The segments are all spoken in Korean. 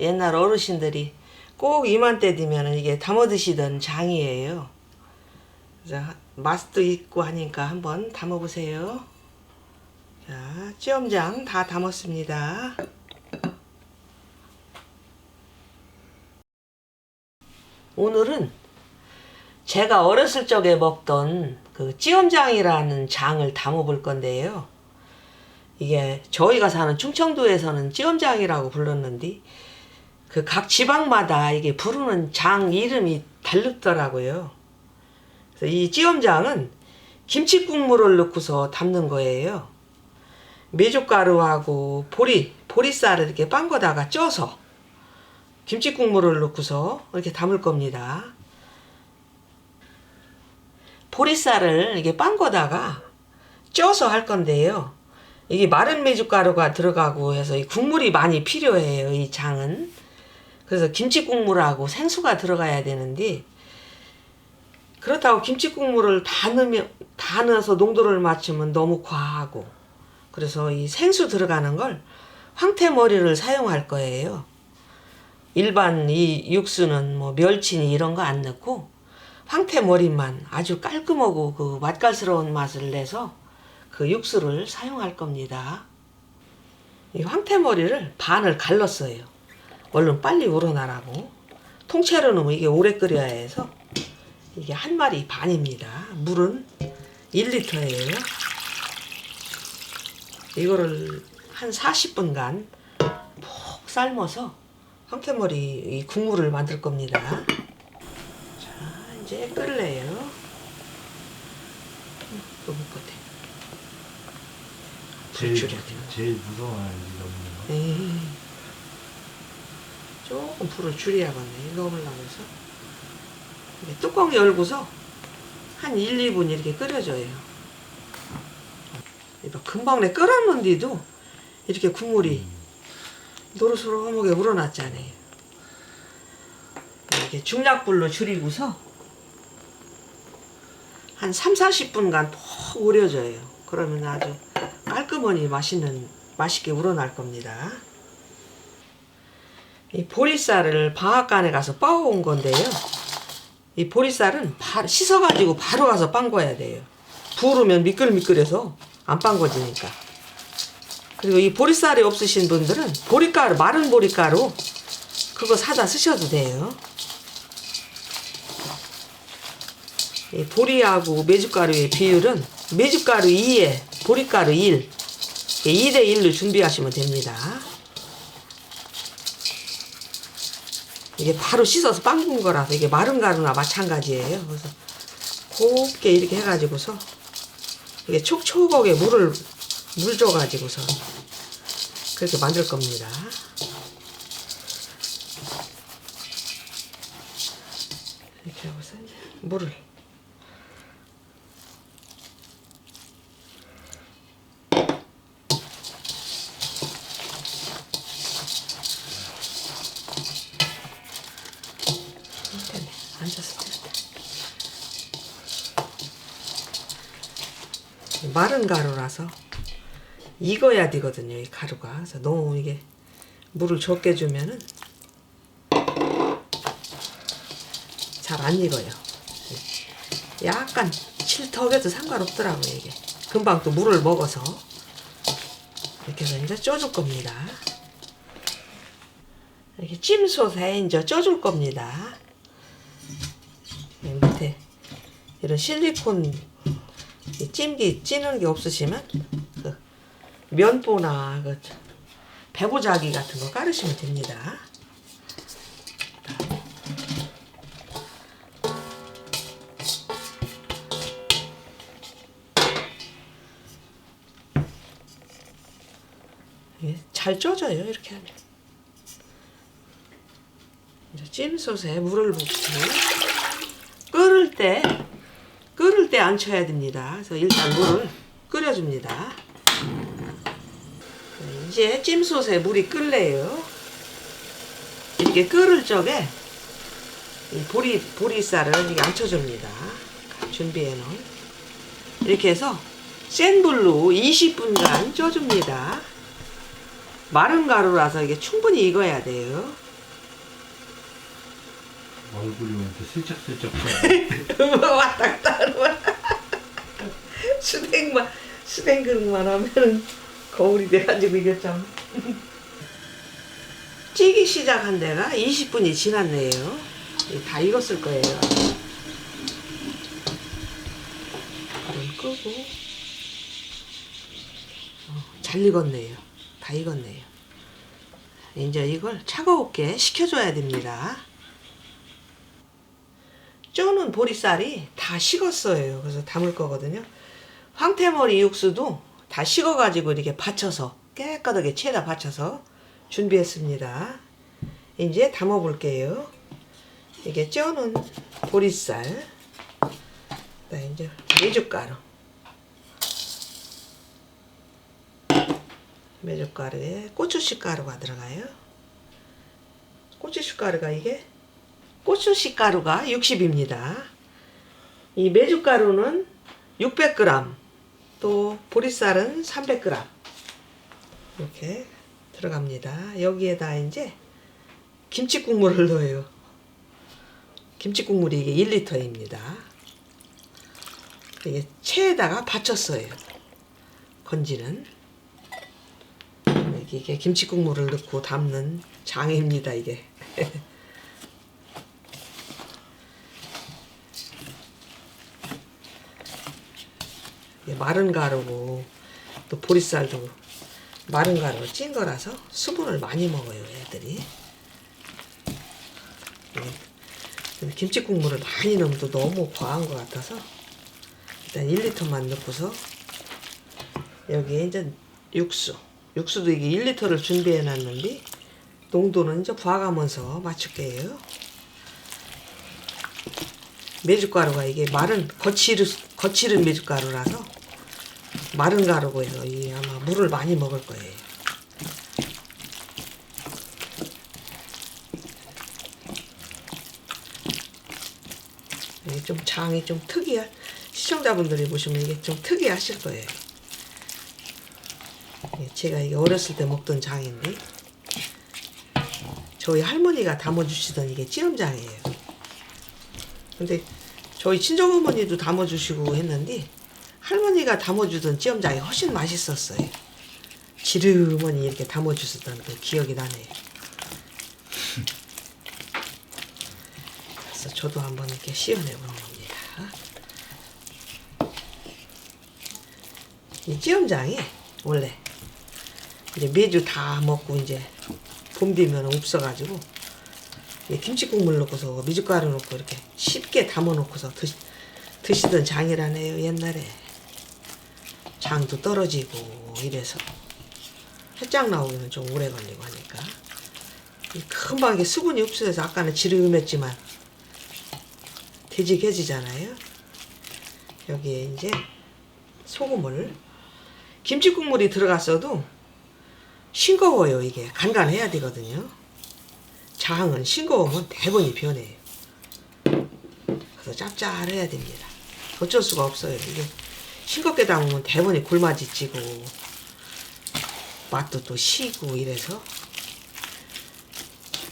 옛날 어르신들이 꼭 이맘때 되면 이게 담아 드시던 장이에요. 그래서 맛도 있고 하니까 한번 담아 보세요. 자, 찌엄장 다 담았습니다. 오늘은 제가 어렸을 적에 먹던 그 찌엄장이라는 장을 담아 볼 건데요. 이게 저희가 사는 충청도에서는 찌엄장이라고 불렀는데 그 각 지방마다 이게 부르는 장 이름이 다르더라고요. 그래서 이 찌엄장은 김치 국물을 넣고서 담는 거예요. 메주가루하고 보리, 보리쌀을 이렇게 빵 거다가 쪄서 김치 국물을 넣고서 이렇게 담을 겁니다. 보리쌀을 이게 빵 거다가 쪄서 할 건데요. 이게 마른 메주가루가 들어가고 해서 이 국물이 많이 필요해요. 이 장은. 그래서 김치 국물하고 생수가 들어가야 되는데 그렇다고 김치 국물을 다 넣으면 다 넣어서 농도를 맞추면 너무 과하고 그래서 이 생수 들어가는 걸 황태머리를 사용할 거예요. 일반 이 육수는 뭐 멸치니 이런 거 안 넣고 황태머리만 아주 깔끔하고 그 맛깔스러운 맛을 내서 그 육수를 사용할 겁니다. 이 황태머리를 반을 갈랐어요. 얼른 빨리 우러나라고. 통째로 넣으면 이게 오래 끓여야 해서 이게 한 마리 반입니다. 물은 1리터예요. 이거를 한 40분간 푹 삶아서 황태머리 이 국물을 만들 겁니다. 자, 이제 끓래요. 너무 끝에. 제일, 줄여야 돼요. 제일 무서워하는 게 거. 조금 불을 줄여야겠네. 해서. 이렇게 뚜껑 열고서 한 1, 2분 이렇게 끓여줘요. 이거 금방 내 끓었는데도 이렇게 국물이 노릇노릇하게 우러났잖아요. 이렇게 중약불로 줄이고서 한 3, 40분간 푹 우려줘요. 그러면 아주 깔끔하니 맛있는 맛있게 우러날 겁니다. 이 보리쌀을 방앗간에 가서 빻아온 건데요. 이 보리쌀은 바, 씻어가지고 바로 가서 빵거야 돼요. 부으면 미끌미끌해서 안 빵거지니까. 그리고 이 보리쌀이 없으신 분들은 보리가루, 마른 보리가루 그거 사다 쓰셔도 돼요. 이 보리하고 메주가루의 비율은 메주가루 2에 보리가루 1. 2대 1로 준비하시면 됩니다. 이게 바로 씻어서 빵군 거라서 이게 마른 가루나 마찬가지예요. 그래서 곱게 이렇게 해가지고서 이게 촉촉하게 물을 물 줘가지고서 그렇게 만들 겁니다. 이렇게 하고서 물을 됐네. 앉아서 됐다. 마른 가루라서 익어야 되거든요, 이 가루가. 그래서 너무 이게 물을 적게 주면은 잘 안 익어요. 약간 칠턱에도 상관없더라고요, 이게. 금방 또 물을 먹어서. 이렇게 해서 이제 쪄줄 겁니다. 이렇게 찜솥에 이제 쪄줄 겁니다. 밑에 이런 실리콘 이 찜기 찌는 게 없으시면 그 면보나 그 배보자기 같은 거 깔으시면 됩니다. 이게 잘 쪄져요 이렇게 하면. 이제 찜솥에 물을 붓고 끓을 때 끓을 때 안 쳐야 됩니다. 그래서 일단 물을 끓여줍니다. 네, 이제 찜솥에 물이 끓래요. 이렇게 끓을 적에 이 보리 보리쌀을 이렇게 앉혀줍니다. 준비해 놓은 이렇게 해서 센 불로 20분간 쪄줍니다. 마른 가루라서 이게 충분히 익어야 돼요. 얼굴이 이렇게 슬쩍슬쩍 왔다 갔다 하는 수댕만 수댕 그릇만 하면은 거울이 돼가지고 이게 참. 찌기 시작한 데가 20분이 지났네요. 이다 익었을 거예요. 불은 끄고. 어, 잘 익었네요. 다 익었네요. 이제 이걸 차가웠게 식혀줘야 됩니다 쪄는 보리쌀이 다 식었어요. 그래서 담을 거거든요. 황태머리 육수도 다 식어가지고 이렇게 받쳐서 깨끗하게 채에다 받쳐서 준비했습니다. 이제 담아 볼게요. 이게 쪄는 보리쌀, 네, 이제 메주가루, 메주가루에 고추씨가루가 들어가요. 고추씨가루가 이게 고추씨 가루가 60입니다. 이 메주가루는 600g, 또 보리쌀은 300g 이렇게 들어갑니다. 여기에다 이제 김치 국물을 넣어요. 김치 국물이 이게 1리터입니다. 이게 체에다가 받쳤어요. 건지는 이게 김치 국물을 넣고 담는 장입니다. 이게. 마른 가루고 또 보리쌀도 마른 가루 찐 거라서 수분을 많이 먹어요 애들이. 예. 근데 김치 국물을 많이 넣으면 또 너무 과한 것 같아서 일단 1리터만 넣고서 여기에 이제 육수. 육수도 이게 1리터를 준비해 놨는데 농도는 이제 봐가면서 맞출게요. 메주가루가 이게 마른 거칠은 거칠은 메주가루라서 마른 가루고 해서 이 아마 물을 많이 먹을 거예요. 이게 좀 장이 좀 특이한 시청자분들이 보시면 이게 좀 특이하실 거예요. 이게 제가 이게 어렸을 때 먹던 장인데 저희 할머니가 담아주시던 이게 찌엄장이에요. 근데 저희 친정어머니도 담아주시고 했는데 할머니가 담아주던 찌엄장이 훨씬 맛있었어요. 지르머니 이렇게 담아주셨던 그 기억이 나네요. 그래서 저도 한번 이렇게 시연해 보는 겁니다. 이 찌엄장이 원래 이제 매주 다 먹고 이제 봄 되면 없어가지고 이 김치국물 넣고서 미숫가루 넣고 이렇게 쉽게 담아 놓고서 드시, 드시던 장이라네요 옛날에 장도 떨어지고 이래서 해장 나오기는 좀 오래 걸리고 하니까 이 금방 이게 수분이 흡수돼서 아까는 지름했지만 되지개지잖아요 여기에 이제 소금을 김치 국물이 들어갔어도 싱거워요 이게 간간해야 되거든요 장은 싱거우면 대번이 변해요. 그래서 짭짤해야 됩니다. 어쩔 수가 없어요. 이게 싱겁게 담으면 대번이 굴맛이 찌고 맛도 또 시고 이래서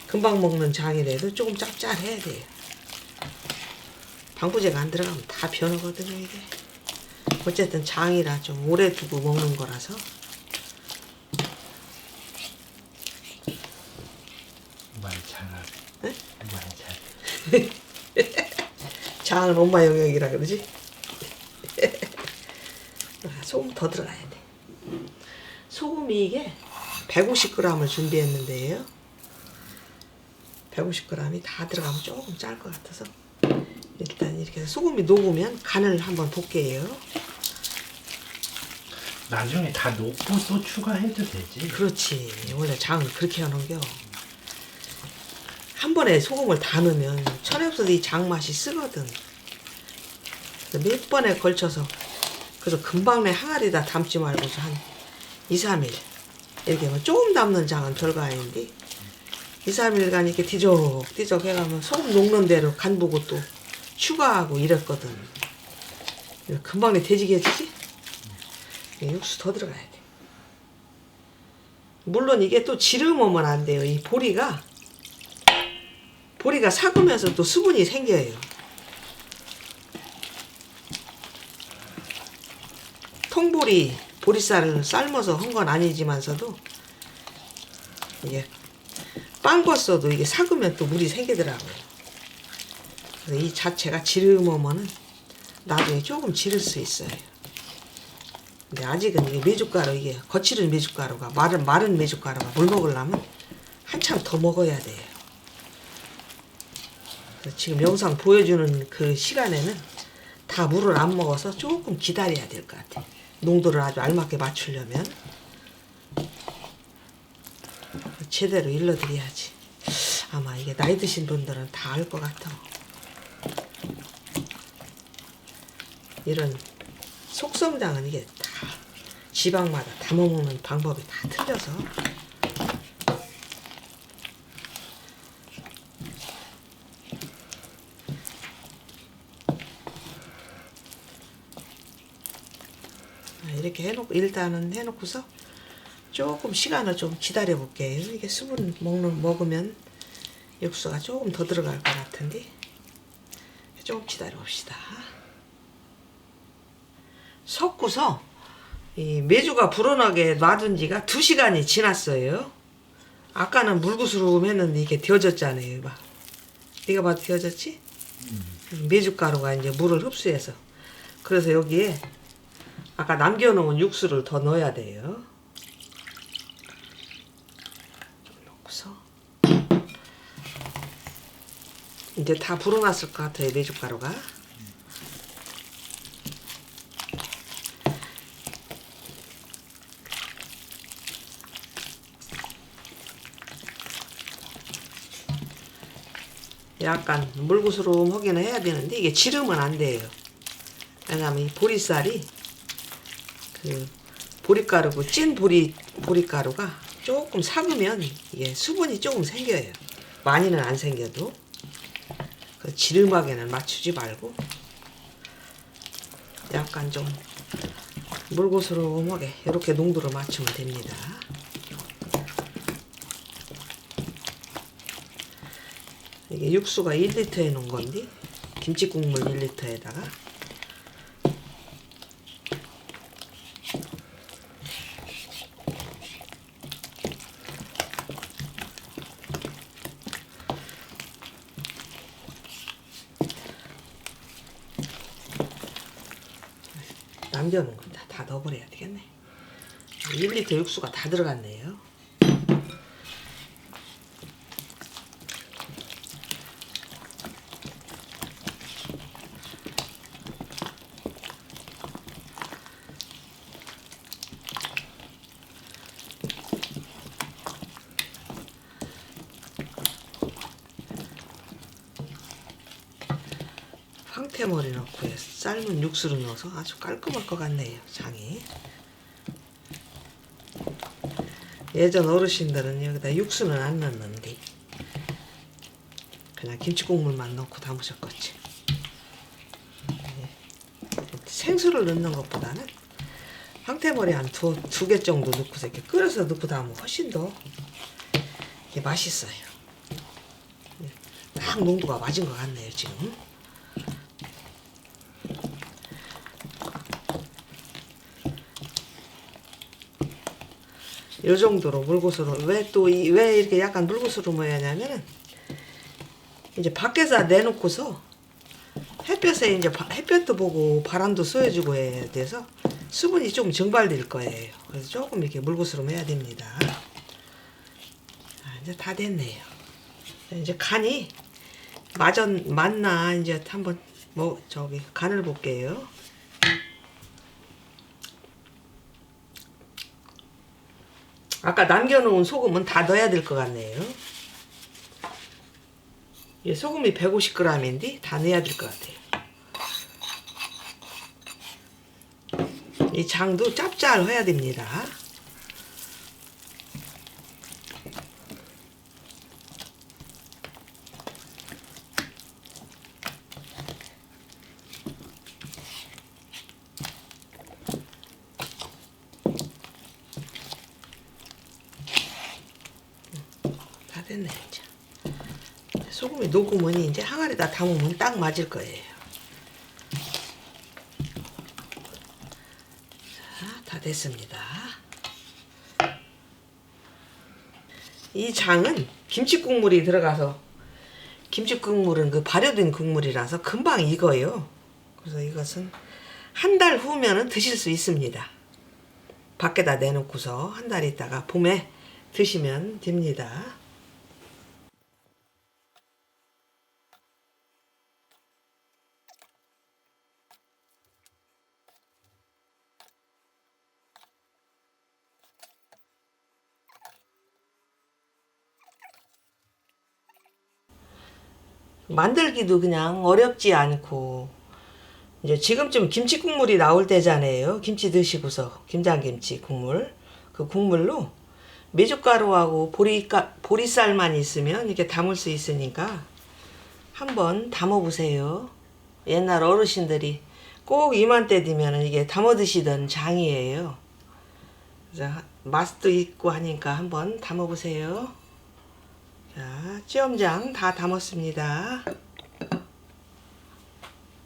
금방 먹는 장이라도 조금 짭짤해야 돼요. 방부제가 안 들어가면 다 변하거든요 이게. 어쨌든 장이라 좀 오래 두고 먹는 거라서 말 잘하네. 네? 말 잘. 장은 엄마 영역이라 그러지? 아, 소금 더 들어가야 돼. 소금이 이게 150g을 준비했는데요. 150g이 다 들어가면 조금 짤 것 같아서 일단 이렇게 소금이 녹으면 간을 한번 볼게요. 나중에 다 놓고 또 추가해도 되지. 그렇지. 원래 장은 그렇게 하는 겨. 한 번에 소금을 다 넣으면 천엽소도 이 장 맛이 쓰거든. 몇 번에 걸쳐서 그래서 금방 내 항아리다 담지 말고서 한 2, 3일 이렇게 하면 조금 담는 장은 별거 아닌데 2, 3일간 이렇게 뒤적뒤적 해가면 소금 녹는 대로 간 보고 또 추가하고 이랬거든. 그래서 금방 내 돼지개지지? 육수 더 들어가야 돼. 물론 이게 또 지르면 안 돼요. 이 보리가 보리가 삭으면서 또 수분이 생겨요. 통보리 보리쌀을 삶아서 한 건 아니지만서도 이게 빵 벗어도 이게 삭으면 또 물이 생기더라고요. 그래서 이 자체가 지름하면은 나중에 조금 지를 수 있어요. 근데 아직은 이게 메주가루 이게 거칠은 메주가루가 마른 마른 메주가루가 물 먹으려면 한참 더 먹어야 돼요. 지금 영상 보여주는 그 시간에는 다 물을 안 먹어서 조금 기다려야 될 것 같아. 농도를 아주 알맞게 맞추려면 제대로 일러드려야지. 아마 이게 나이 드신 분들은 다 알 것 같아. 이런 속성장은 이게 다 지방마다 담아 먹는 방법이 다 틀려서 아, 이렇게 해놓고 일단은 해놓고서 조금 시간을 좀 기다려 볼게요. 이게 수분 먹는 먹으면 육수가 조금 더 들어갈 것 같은데 조금 기다려 봅시다. 섞고서 이 메주가 불어나게 놔둔 지가 두 시간이 지났어요. 아까는 물구스름 했는데 이게 데워졌잖아요. 봐. 네가 봐도 데워졌지? 메주가루가 이제 물을 흡수해서 그래서 여기에 아까 남겨놓은 육수를 더 넣어야 돼요. 좀 넣고서 이제 다 불어났을 것 같아요 메주가루가. 약간 물구스름하기는 해야 되는데 이게 지르면 안 돼요. 왜냐면 이 보리쌀이 그 보리가루고 찐 보리 보리가루가 조금 삭으면 이게 수분이 조금 생겨요. 많이는 안 생겨도 그 지름하게는 맞추지 말고 약간 좀 물고스름하게 이렇게 농도를 맞추면 됩니다. 이게 육수가 1리터에 넣은 건데 김치 국물 1리터에다가 남겨놓은 건다 다 넣어버려야 되겠네. 1리터 육수가 다 들어갔네요. 황태머리 넣고 삶은 육수를 넣어서 아주 깔끔할 것 같네요 장이 예전 어르신들은 여기다 육수는 안 넣는데 그냥 김치 국물만 넣고 담으셨겠지 예. 생수를 넣는 것보다는 황태머리 한두두개 정도 넣고서 이렇게 끓여서 넣고 담으면 훨씬 더 맛있어요 예. 딱 농도가 맞은 것 같네요 지금 요 정도로 물구스름 왜또 왜 이렇게 약간 물구스름 해야 하냐면은 이제 밖에서 내놓고서 햇볕에 이제 바- 햇볕도 보고 바람도 쏘여주고 해야 돼서 수분이 좀 증발될 거예요. 그래서 조금 이렇게 물구스름 해야 됩니다. 자, 이제 다 됐네요. 이제 간이 맞은 맞나 이제 한번 뭐 저기 간을 볼게요. 아까 남겨놓은 소금은 다 넣어야 될 것 같네요. 이 소금이 150g인데 다 넣어야 될 것 같아요. 이 장도 짭짤해야 됩니다. 다 됐네 이제. 소금이 녹으면 이제 항아리에다 담으면 딱 맞을 거예요. 자, 다 됐습니다. 이 장은 김치 국물이 들어가서 김치 국물은 그 발효된 국물이라서 금방 익어요. 그래서 이것은 한 달 후면은 드실 수 있습니다. 밖에다 내놓고서 한 달 있다가 봄에 드시면 됩니다. 만들기도 그냥 어렵지 않고 이제 지금쯤 김치 국물이 나올 때잖아요. 김치 드시고서 김장김치 국물 그 국물로 메주가루하고 보리가 보리쌀만 있으면 이렇게 담을 수 있으니까 한번 담아 보세요. 옛날 어르신들이 꼭 이맘때 되면 이게 담아 드시던 장이에요. 맛도 있고 하니까 한번 담아 보세요. 자, 찌엄장 다 담았습니다.